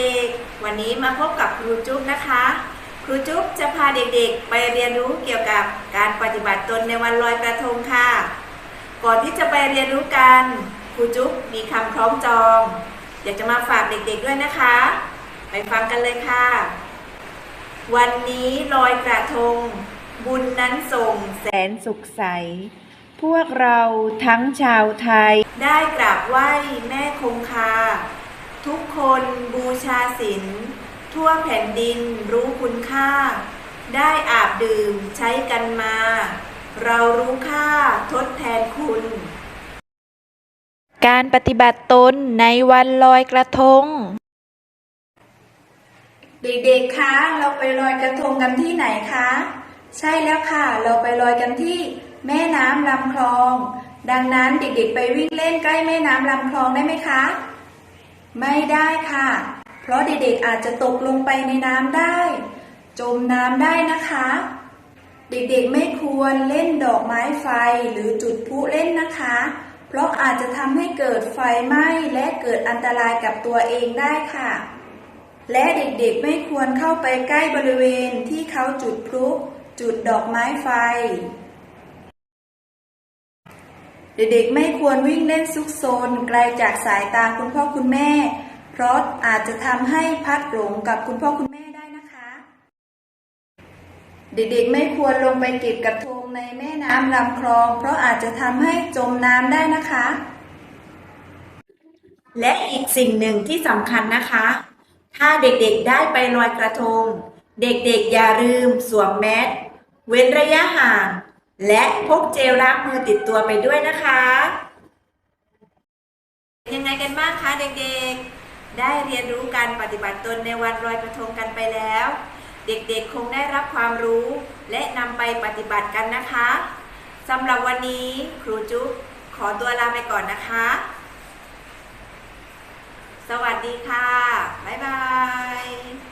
ด็กๆ วันนี้มาพบกับครูจุ๊บนะคะ ครูจุ๊บจะพาเด็กๆ ไปเรียนรู้เกี่ยวกับการปฏิบัติตนในวันลอยกระทงค่ะ ก่อนที่จะไปเรียนรู้กัน ครูจุ๊บมีคำคล้องจอง อยากจะมาฝากเด็กๆด้วยนะคะ ไปฟังกันเลยค่ะ วันนี้ลอยกระทง บุญนั้นส่งแสนสุขใส พวกเราทั้งชาวไทย ได้กราบไหว้แม่คงคา ทุกคนบูชาศีลทั่วแผ่นดินรู้คุณค่า ได้อาบดื่มใช้กันมา เรารู้ค่าทดแทนคุณ การปฏิบัติตนในวันลอยกระทง เด็กๆ คะ เราไปลอยกระทงกันที่ไหนคะ ใช่แล้วค่ะ เราไปลอยกันที่แม่น้ำลำคลอง ดังนั้นเด็กๆ ไปวิ่งเล่นใกล้แม่น้ำลำคลองได้ไหมคะ ไม่ได้ค่ะ เพราะเด็กๆอาจจะตกลงไปในน้ำได้ จมน้ำได้นะคะ เด็กๆไม่ควรเล่นดอกไม้ไฟหรือจุดพลุเล่นนะคะ เพราะอาจจะทำให้เกิดไฟไหม้และเกิดอันตรายกับตัวเองได้ค่ะ และเด็กๆไม่ควรเข้าไปใกล้บริเวณที่เขาจุดพลุจุดดอกไม้ไฟ เด็กๆไม่ควรวิ่งเล่นซุกซนไกลจากสายตาคุณพ่อคุณแม่ เพราะอาจจะทำให้พัดหลงกับคุณพ่อคุณแม่ได้นะคะ เด็กๆไม่ควรลงไปเก็บกระทงในแม่น้ำลำคลอง เพราะอาจจะทำให้จมน้ำได้นะคะ และอีกสิ่งหนึ่งที่สำคัญนะคะ ถ้าเด็กๆได้ไปลอยกระทง เด็กๆอย่าลืมสวมแมสเว้นระยะห่าง และพกเจลล้างมือติดตัวไปด้วยนะคะ ยังไงกันบ้างคะเด็กๆ ได้เรียนรู้การปฏิบัติตนในวันลอยกระทงกันไปแล้ว เด็กๆคงได้รับความรู้ และนำไปปฏิบัติกันนะคะสำหรับวันนี้ครูจุ๊บขอตัวลาไปก่อนนะคะ สวัสดีค่ะ บ๊ายบาย